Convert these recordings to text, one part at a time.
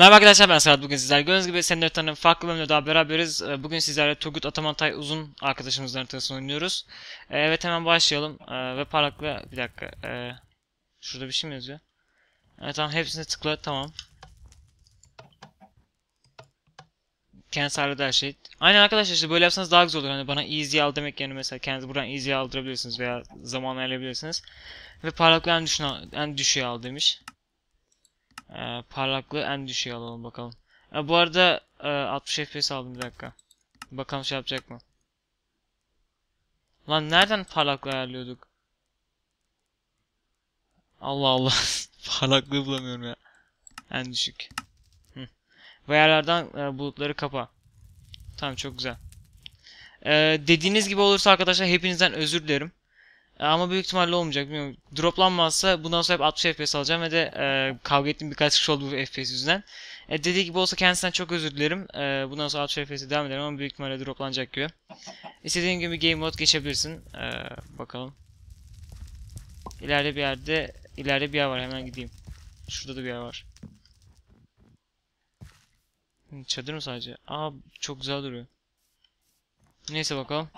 Merhaba arkadaşlar ben Serhat bugün sizler gördüğünüz gibi senin haritanın farklı bölümünde daha beraberiz. Ee, Bugün sizlerle Turgut Atamantay uzun arkadaşımızın haritasını oynuyoruz. Ee, Evet hemen başlayalım Ee, ve parlakla bir dakika şurada bir şey mi yazıyor? Evet tamam hepsine tıkla tamam. Kendisi halleder her şey. Aynen arkadaşlar işte böyle yapsanız daha güzel olur. Hani bana easy al demek yerine mesela kendinizi buradan easy aldırabilirsiniz veya zaman ayarlayabilirsiniz. Ve parlaklığı en, düşüğe, en düşüğe al demiş. Ee, parlaklığı en düşüğe alalım bakalım. Ee, bu arada e, 60 FPS aldım bir dakika. Bakalım şey yapacak mı? Lan nereden parlaklığı ayarlıyorduk? Allah Allah. parlaklığı bulamıyorum ya. En düşük. Bu yerlerden e, bulutları kapa. Tamam çok güzel. Ee, dediğiniz gibi olursa arkadaşlar hepinizden özür dilerim. E, Ama büyük ihtimalle olmayacak. Bilmiyorum. Droplanmazsa bundan sonra hep 60 FPS alacağım ve de e, kavga ettiğim birkaç kişi oldu bu FPS yüzünden. E, dediği gibi olsa kendisinden çok özür dilerim. E, bundan sonra 60 FPS'e devam ederim ama büyük ihtimalle droplanacak gibi. İstediğin gibi game mode geçebilirsin. E, bakalım. İleride bir yerde ileride bir yer var hemen gideyim. Şurada da bir yer var. Çadır mı sadece? Aa çok güzel duruyor. Neyse bakalım.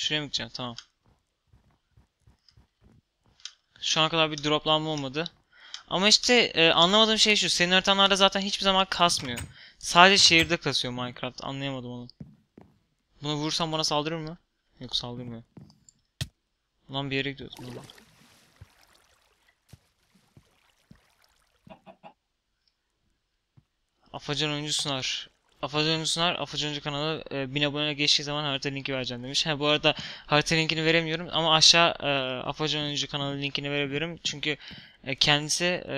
Şuraya mı gideceğim? Tamam. Şu ana kadar bir droplanma olmadı. Ama işte e, anlamadığım şey şu. Senin haritalarda zaten hiçbir zaman kasmıyor. Sadece şehirde kasıyor Minecraft. Anlayamadım onu. Bunu vurursam bana saldırır mı? Yok saldırmıyor. Ulan bir yere gidiyorsun. Ulan. Afacan oyuncu. Afacan sunar. Afacan kanalı e, 1000 abone geçtiği zaman harita linki vereceğim demiş. Ha, bu arada harita linkini veremiyorum ama aşağı e, Afacan kanalı linkini verebilirim. Çünkü e, kendisi e,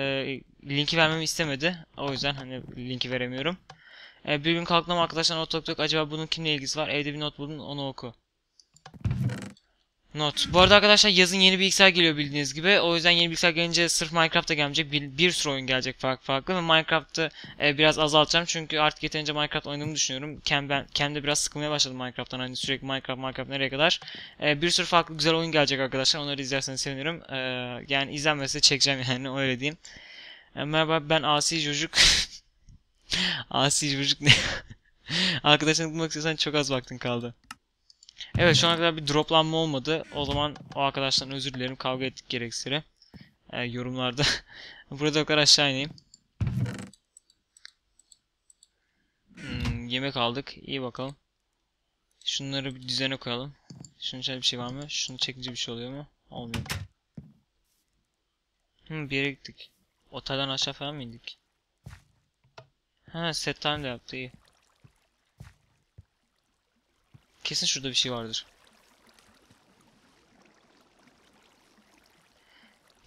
linki vermemi istemedi. O yüzden hani linki veremiyorum. E, bir gün kalktım arkadaşlar not okuduk. Acaba bunun kimle ilgisi var? Evde bir not buldum onu oku. Not. Bu arada arkadaşlar yazın yeni bilgisayar geliyor bildiğiniz gibi. O yüzden yeni bilgisayar gelince sırf Minecraft'ta gelmeyecek. Bir, bir sürü oyun gelecek farklı farklı. Ve Minecraft'ı e, biraz azaltacağım. Çünkü artık yeterince Minecraft oynadığımı düşünüyorum. Kendim, ben, kendim biraz sıkılmaya başladım Minecraft'tan. Hani sürekli Minecraft, Minecraft nereye kadar. E, bir sürü farklı güzel oyun gelecek arkadaşlar. Onları izlerseniz sevinirim. E, yani izlenmesi çekeceğim yani öyle diyeyim. E, merhaba ben Asi Çocuk. Asi Çocuk ne? Arkadaşını bulmak istiyorsan çok az vaktin kaldı. Evet şu ana kadar bir droplanma olmadı. O zaman o arkadaşlardan özür dilerim. Kavga ettik gereksire. Ee, yorumlarda. Burada o kadar aşağı ineyim. Hmm, yemek aldık. İyi bakalım. Şunları bir düzene koyalım. Şunun içinde bir şey var mı? Şunu çekince bir şey oluyor mu? Olmuyor. Hmm, bir yere gittik. Otelden aşağı falan mı indik? Ha set time de yaptı iyi. Kesin şurada bir şey vardır.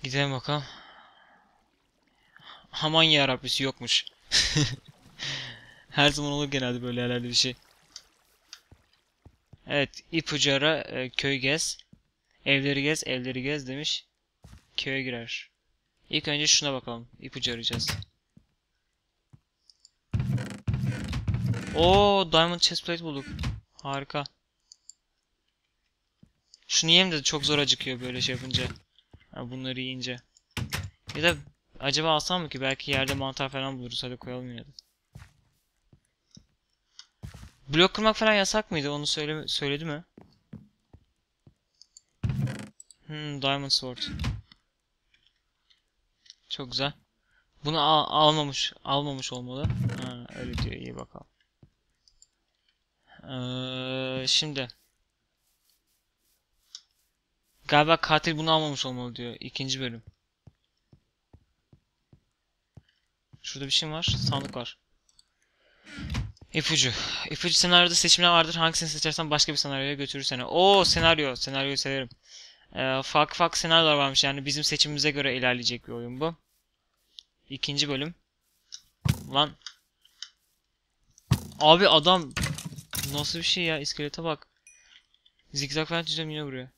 Gidelim bakalım. Aman yarabbisi yokmuş. Her zaman olur genelde böyle yerlerde bir şey. Evet, ipucu ara, e, köy gez. Evleri gez, evleri gez demiş. Köye girer. İlk önce şuna bakalım. İpucu arayacağız. Oo, diamond chestplate bulduk. Harika. Şunu yiyeyim de çok zor acıkıyor böyle şey yapınca. Ha, bunları yiyince. Ya da acaba alsam mı ki? Belki yerde mantar falan buluruz. Hadi koyalım yine de. Blok kırmak falan yasak mıydı? Onu söyle söyledi mi? Hmm, Diamond Sword. Çok güzel. Bunu al almamış, almamış olmalı. Ha, öyle diyor. İyi bakalım. Ee, şimdi. Galiba katil bunu almamış olmalı diyor. İkinci bölüm. Şurada bir şey var. Sandık var. İpucu. İpucu senaryoda seçimler vardır. Hangisini seçersen başka bir senaryoya götürür seni. Oo senaryo. Senaryoyu severim. Ee, farklı farklı senaryolar varmış. Yani bizim seçimimize göre ilerleyecek bir oyun bu. İkinci bölüm. Lan. Abi adam nasıl bir şey ya? İskelete bak. Zigzag falan çiziyorum yine vuruyor.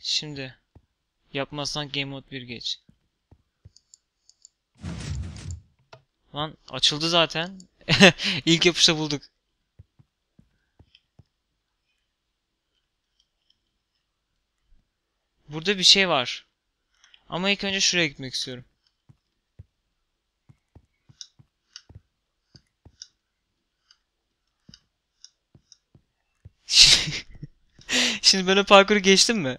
Şimdi yapmazsan Game Mode 1 geç. Lan açıldı zaten. İlk yapışta bulduk. Burada bir şey var. Ama ilk önce şuraya gitmek istiyorum. Şimdi o parkuru geçtim mi?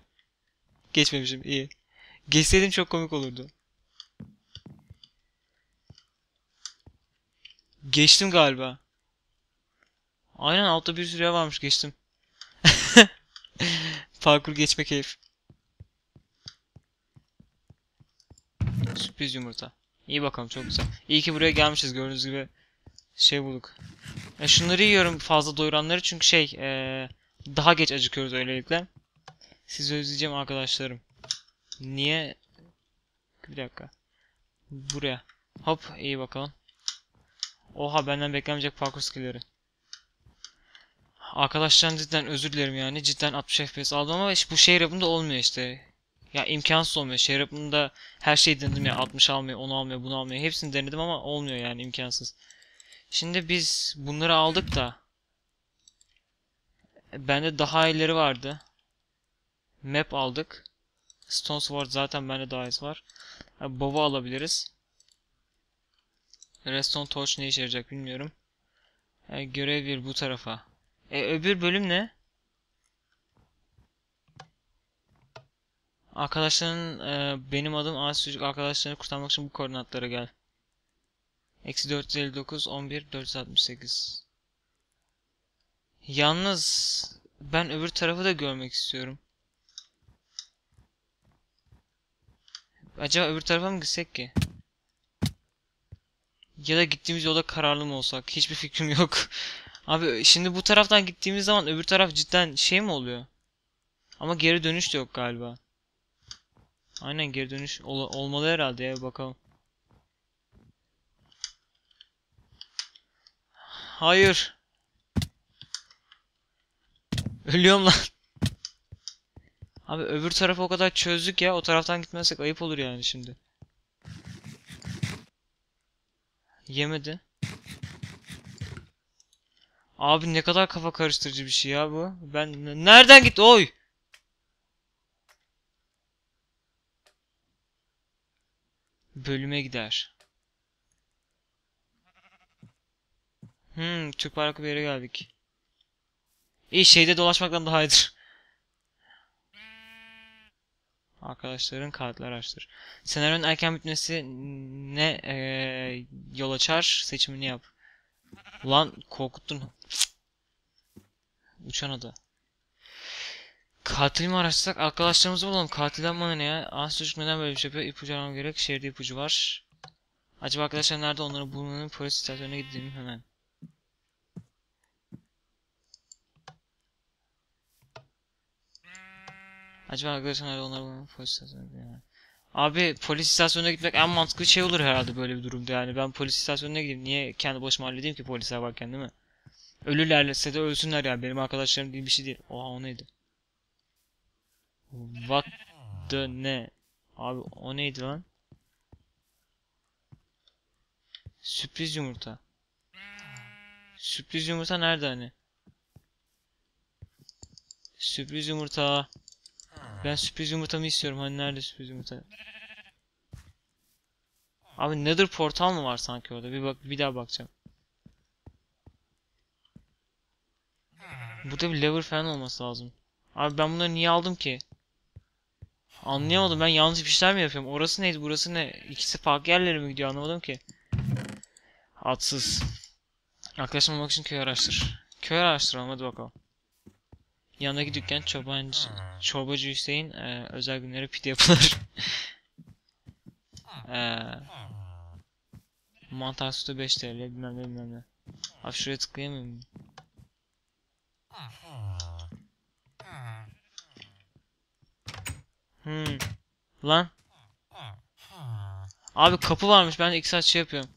Geçmemişim. iyi. Geçseydim çok komik olurdu. Geçtim galiba. Aynen altta bir süre varmış geçtim. Parkur geçme keyif. Sürpriz yumurta. İyi bakalım çok güzel. İyi ki buraya gelmişiz gördüğünüz gibi. Şey bulduk. Ya şunları yiyorum fazla doyuranları çünkü şey ee, daha geç acıkıyoruz öylelikle. Sizi özleyeceğim arkadaşlarım. Niye? Bir dakika. Buraya. Hop iyi bakalım. Oha benden beklenmeyecek parkur skill'leri. Arkadaşlar cidden özür dilerim yani. Cidden 60 FPS aldım ama işte bu şehir yapımında olmuyor işte. Ya imkansız olmuyor. Şehir yapımında her şeyi denedim ya. 60 almıyor, 10 almıyor, bunu almıyor. Hepsini denedim ama olmuyor yani imkansız. Şimdi biz bunları aldık da. Bende daha iyileri vardı. Map aldık. Stone Sword zaten bende daha iyisi var. Bova alabiliriz. Redstone Torch ne işe yarayacak bilmiyorum. E, görev bir bu tarafa. E, öbür bölüm ne? Arkadaşların e, benim adım Asi Çocuk arkadaşlarını kurtarmak için bu koordinatlara gel. Eksi 459 11 468 Yalnız ben öbür tarafı da görmek istiyorum. Acaba öbür tarafa mı gitsek ki? Ya da gittiğimiz yolda kararlı mı olsak? Hiçbir fikrim yok. Abi şimdi bu taraftan gittiğimiz zaman öbür taraf cidden şey mi oluyor? Ama geri dönüş de yok galiba. Aynen geri dönüş ol olmalı herhalde ya bakalım. Hayır. Ölüyorum lan. Abi öbür tarafı o kadar çözdük ya. O taraftan gitmezsek ayıp olur yani şimdi. Yemedi. Abi ne kadar kafa karıştırıcı bir şey ya bu. Ben nereden gitti? Oy. Bölüme gider. Hmm, Türk bayraklı bir yere geldik. İyi şeyde dolaşmaktan daha iyidir. Arkadaşların kartlar açtır. Senaryonun erken bitmesi ne ee, yol açar? Seçimini yap. Ulan korkuttun. Uçan ada. Katil mi araştırsak? Arkadaşlarımızı bulalım. Katilden bana ne ya? Az çocuk neden böyle bir şey yapıyor? İpucu aramam gerek. Şehirde ipucu var. Acaba arkadaşlar nerede? Onları bulmanın polis istasyonuna gidelim hemen. Acaba arkadaşlar? Onları bulmanın polis istasyonuna hemen. Abi polis istasyonuna gitmek en mantıklı şey olur herhalde böyle bir durumda yani. Ben polis istasyonuna gideyim. Niye kendi başıma halledeyim ki polisler varken değil mi? Ölürlerse de ölsünler yani. Benim arkadaşlarım değil bir şey değil. Oha o neydi? What the ne? Abi o neydi lan? Sürpriz yumurta. Sürpriz yumurta nerede hani? Sürpriz yumurta. Ben sürpriz yumurtamı istiyorum. Hani nerede sürpriz yumurta? Abi Nether portal mı var sanki orada? Bir bak bir daha bakacağım. Burada bir lever falan olması lazım. Abi ben bunları niye aldım ki? Anlayamadım ben yanlış bir şeyler mi yapıyorum? Orası neydi burası ne? İkisi farklı yerlere mi gidiyor anlamadım ki. Atsız. Arkadaşım olmak için köy araştır. Köy araştıralım hadi bakalım. Yanındaki dükkan çobancı, çorbacı Hüseyin e, özel günleri pide yapılır. e, mantar sütü 5 TL bilmem ne bilmem ne. Abi şuraya tıklayamıyor muyum? Hmm. Lan. Abi kapı varmış ben iki saat şey yapıyorum.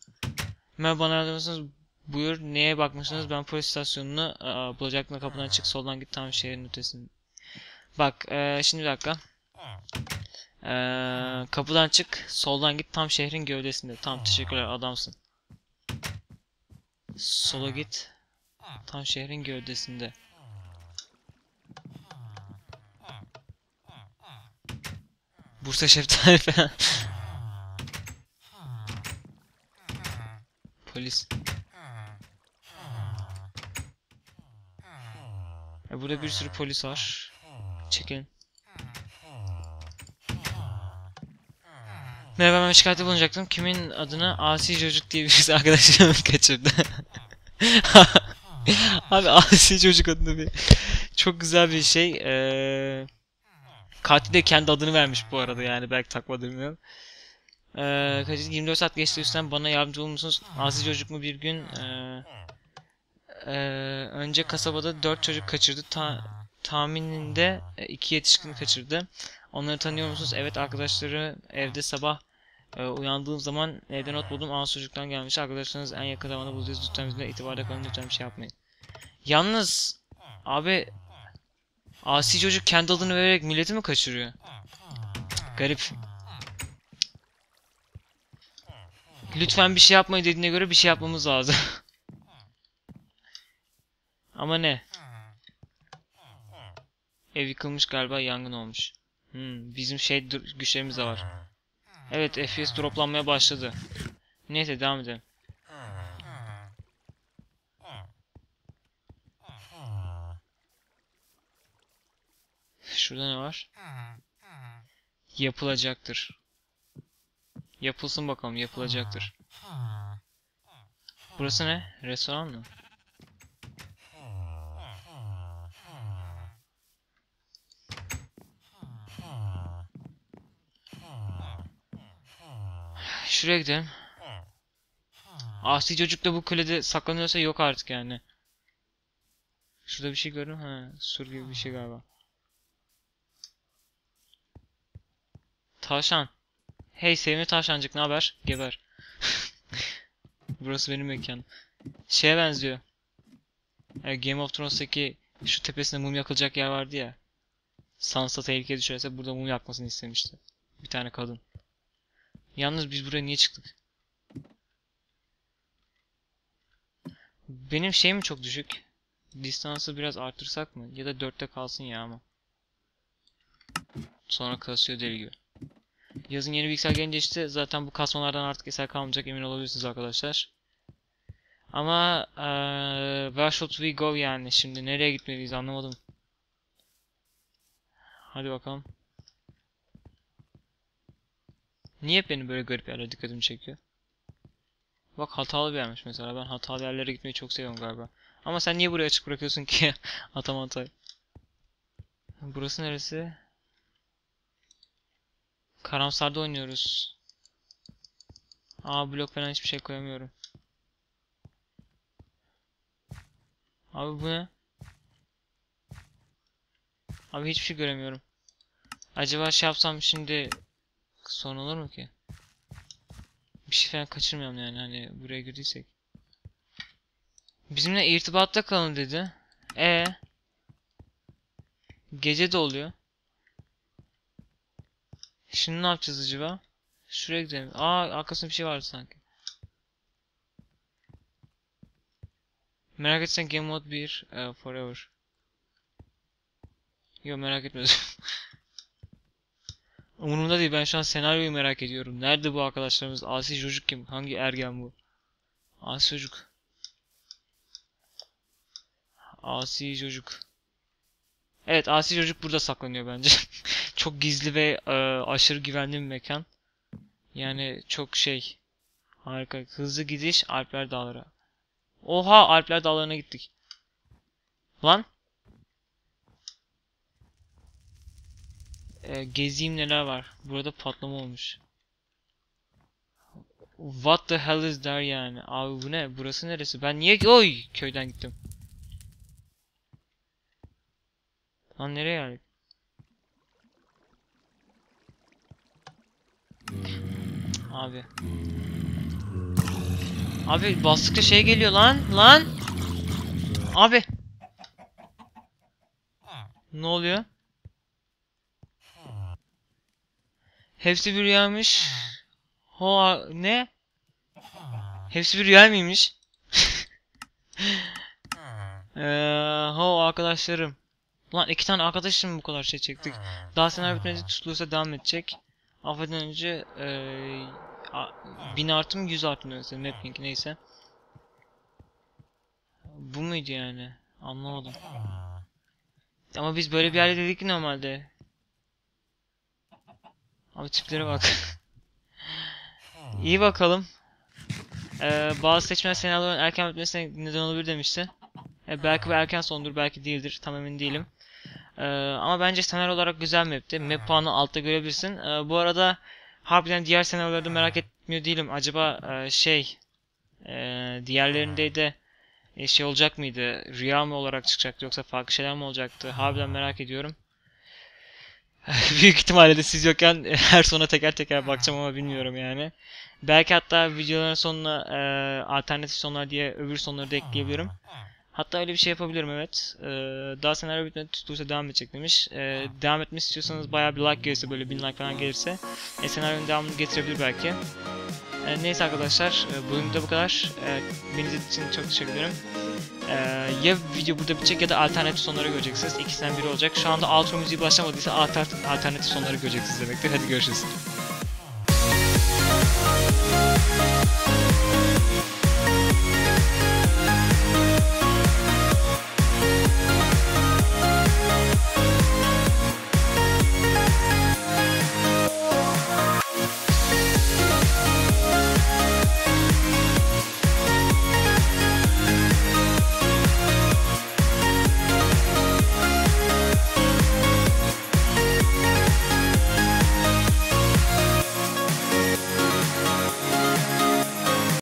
Hemen bana yardım buyur neye bakmışsınız ben polis istasyonunu aa, bulacaktım kapıdan çık soldan git tam şehrin ötesinde. Bak ee, şimdi bir dakika. Ee, kapıdan çık soldan git tam şehrin gövdesinde. Tamam teşekkürler adamsın. Sola git. Tam şehrin gövdesinde. Bursa şeftali falan. Polis. E burada bir sürü polis var. Çekin. Merhaba ben şikayette bulunacaktım. Kimin adına Asi Çocuk diye birisi arkadaşımı kaçırdı. Abi Asi Çocuk adında bir çok güzel bir şey. Ee, katil de kendi adını vermiş bu arada yani belki takma bilmiyorum. Ee, kaç- 24 saat geçti üstten bana yardımcı olur musunuz? Asi Çocuk mu bir gün ee, ee, önce kasabada 4 çocuk kaçırdı. Ta, tahmininde 2 yetişkin kaçırdı. Onları tanıyor musunuz? Evet arkadaşları evde sabah e, uyandığım zaman evde not buldum. Aa çocuktan gelmiş. Arkadaşlarınız en yakın zamanda bulacağız. Lütfen bizimle itibarda kalın. Lütfen bir şey yapmayın. Yalnız abi asi çocuk kendi adını vererek milleti mi kaçırıyor? Garip. Lütfen bir şey yapmayın dediğine göre bir şey yapmamız lazım. Ama ne? Ev yıkılmış galiba yangın olmuş. Hmm, bizim şey güçlerimiz de var. Evet FPS droplanmaya başladı. Neyse devam edelim. Şurada ne var? Yapılacaktır. Yapılsın bakalım yapılacaktır. Burası ne? Restoran mı? Şuraya gidelim. Asi çocuk da bu kulede saklanıyorsa yok artık yani. Şurada bir şey gördüm. Ha, sur gibi bir şey galiba. Tavşan. Hey sevimli tavşancık ne haber? Geber. Burası benim mekanım. Şeye benziyor. E, Game of Thrones'taki şu tepesinde mum yakılacak yer vardı ya. Sansa tehlikeye düşerse burada mum yakmasını istemişti. Bir tane kadın. Yalnız biz buraya niye çıktık? Benim şeyim çok düşük. Distansı biraz artırsak mı? Ya da 4'te kalsın ya ama. Sonra kasıyor deli gibi. Yazın yeni bilgisayar gelince işte zaten bu kasmalardan artık eser kalmayacak emin olabilirsiniz arkadaşlar. Ama eee where should we go yani şimdi nereye gitmeliyiz anlamadım. Hadi bakalım. Niye hep benim böyle garip yerlere dikkatimi çekiyor? Bak hatalı bir yermiş mesela. Ben hatalı yerlere gitmeyi çok seviyorum galiba. Ama sen niye buraya açık bırakıyorsun ki? Atam hatay. Burası neresi? Karamsarda oynuyoruz. Aa blok falan hiçbir şey koyamıyorum. Abi bu ne? Abi hiçbir şey göremiyorum. Acaba şey yapsam şimdi sorun olur mu ki? Bir şey falan kaçırmayalım yani hani buraya girdiysek. Bizimle irtibatta kalın dedi. E Gece de oluyor. Şimdi ne yapacağız acaba? Şuraya gidelim. Aa arkasında bir şey vardı sanki. Merak etsen Game Mode 1 e, Forever. Yok merak etmedim. Umurumda değil ben şu an senaryoyu merak ediyorum. Nerede bu arkadaşlarımız? Asi çocuk kim? Hangi ergen bu? Asi çocuk. Asi çocuk. Evet asi çocuk burada saklanıyor bence. çok gizli ve e, aşırı güvenli bir mekan. Yani çok şey. Harika. Hızlı gidiş Alpler Dağları. Oha Alpler Dağları'na gittik. Lan. E, gezeyim neler var. Burada patlama olmuş. What the hell is there yani? Abi bu ne? Burası neresi? Ben niye oy köyden gittim? Lan nereye geldik? Abi. Abi bastıkça şey geliyor lan. Lan. Abi. Ne oluyor? Hepsi bir rüyaymış. Ho ne? Hepsi bir rüya mıymış? Eee, ho arkadaşlarım. Ulan iki tane arkadaşım bu kadar şey çektik. Daha senaryo bitmedi tutulursa devam edecek. Alfa'dan önce eee, a- 1000 artı mı 100 artı mı neyse mapping neyse. Bu muydu yani? Anlamadım. Ama biz böyle bir yerde dedik ki normalde. Abi tiplere bak. İyi bakalım. Ee, bazı seçmen senaryoların erken bitmesine neden olabilir demişti. E, belki bu erken sondur, belki değildir. Tam emin değilim. Ee, ama bence senaryo olarak güzel map'ti. Map puanı altta görebilirsin. Ee, bu arada harbiden diğer senaryoları da merak etmiyor değilim. Acaba e, şey e, diğerlerinde de e, şey olacak mıydı? Rüya mı olarak çıkacaktı yoksa farklı şeyler mi olacaktı? Harbiden merak ediyorum. Büyük ihtimalle de siz yokken her sona teker teker bakacağım ama bilmiyorum yani. Belki hatta videoların sonuna e, alternatif sonlar diye öbür sonları da ekleyebilirim. Hatta öyle bir şey yapabilirim evet. Ee, daha senaryo bitmedi tutursa devam edecek demiş. Ee, devam etmesi istiyorsanız bayağı bir like gelirse böyle 1000 like falan gelirse e, senaryonun devamını getirebilir belki. Ee, neyse arkadaşlar e, bugün de bu kadar. Ee, beni için çok teşekkür ederim. Ee, ya video burada bitecek ya da alternatif sonları göreceksiniz. İkisinden biri olacak. Şu anda outro müziği başlamadıysa alter- alternatif sonları göreceksiniz demektir. Hadi görüşürüz.